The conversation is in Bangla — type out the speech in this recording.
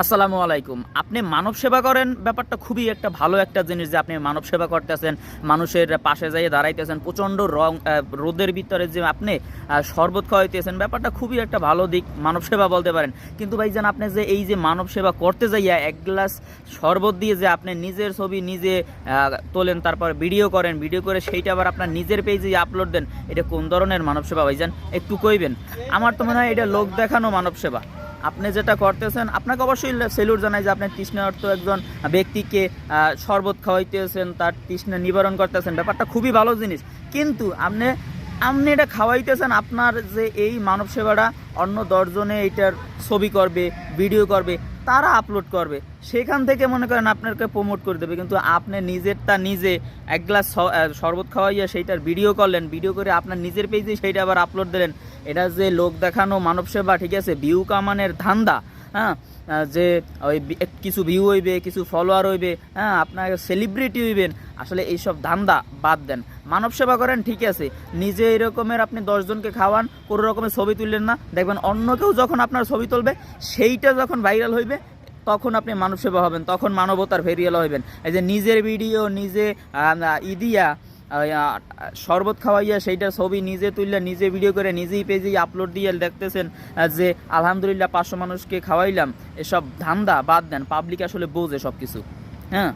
আসসালামু আলাইকুম। আপনি মানব সেবা করেন, ব্যাপারটা খুবই একটা ভালো একটা জিনিস যে আপনি মানব সেবা করতেছেন, মানুষের পাশে যাইয়ে দাঁড়াইতেছেন, প্রচণ্ড রং রোদের ভিতরে যে আপনি শরবত খাওয়াইতেছেন, ব্যাপারটা খুবই একটা ভালো দিক, মানব সেবা বলতে পারেন। কিন্তু ভাইজান, আপনি যে এই যে মানব সেবা করতে যাইয়া এক গ্লাস শরবত দিয়ে যে আপনি নিজের ছবি নিজে তোলেন, তারপর ভিডিও করেন, ভিডিও করে সেইটা আবার আপনার নিজের পেজে আপলোড দেন, এটা কোন ধরনের মানব সেবা ভাইজান? একটু কইবেন। আমার তো মনে হয় এটা লোক দেখানো মানব সেবা। আপনি যেটা করতেছেন, আপনাকে অবশ্যই সেলুট জানাই যে আপনি তৃষ্ণার্থ একজন ব্যক্তিকে শরবত খাওয়াইতেছেন, তার তৃষ্ণা নিবারণ করতেছেন। ব্যাপারটা খুবই ভালো জিনিস। কিন্তু আপনি আপনি এটা খাওয়াইতেছেন, আপনার যে এই মানব সেবাটা অন্য দশজনে এইটার ছবি করবে, ভিডিও করবে তারা আপলোড করবে। সেখান থেকে মনে করেন আপনাকে প্রমোট করে দেবে। কিন্তু আপনি নিজেরটা নিজে এক গ্লাস শরবত খাওয়াইয়া সেইটার ভিডিও করলেন। ভিডিও করে আপনার নিজের পেজে সেইটা আবার আপলোড দিলেন। এটা যে লোক দেখানো মানব সেবা ঠিক আছে? ভিউ কামানের ধান্দা। হ্যাঁ? যে ওই কিছু ভিউ হইবে, কিছু ফলোয়ার হইবে হ্যাঁ? আপনার সেলিব্রিটি হইবেন, আসলে এইসব ধান্দা বাদ দেন। মানব সেবা করেন ঠিক আছে। নিজে এরকমের আপনি দশজনকে খাওয়ান, কোনো রকমের ছবি তুললেন না। দেখবেন অন্য কেউ যখন আপনার ছবি তুলবে, সেইটা যখন ভাইরাল হইবে, তখন আপনি মানব সেবা হবেন, তখন মানবতার ভেরিয়াল হইবেন। এই যে নিজের ভিডিও নিজে ইদিয়া শরবত খাওয়াইয়া সেইটা ছবি নিজে তুললে নিজে ভিডিও করে, নিজেই পেজেই আপলোড দিয়ে দেখতেছেন যে আলহামদুলিল্লাহ পাঁচশো মানুষকে খাওয়াইলাম, এসব ধান্দা বাদ দেন পাবলিক আসলে বোঝে সব কিছু হ্যাঁ?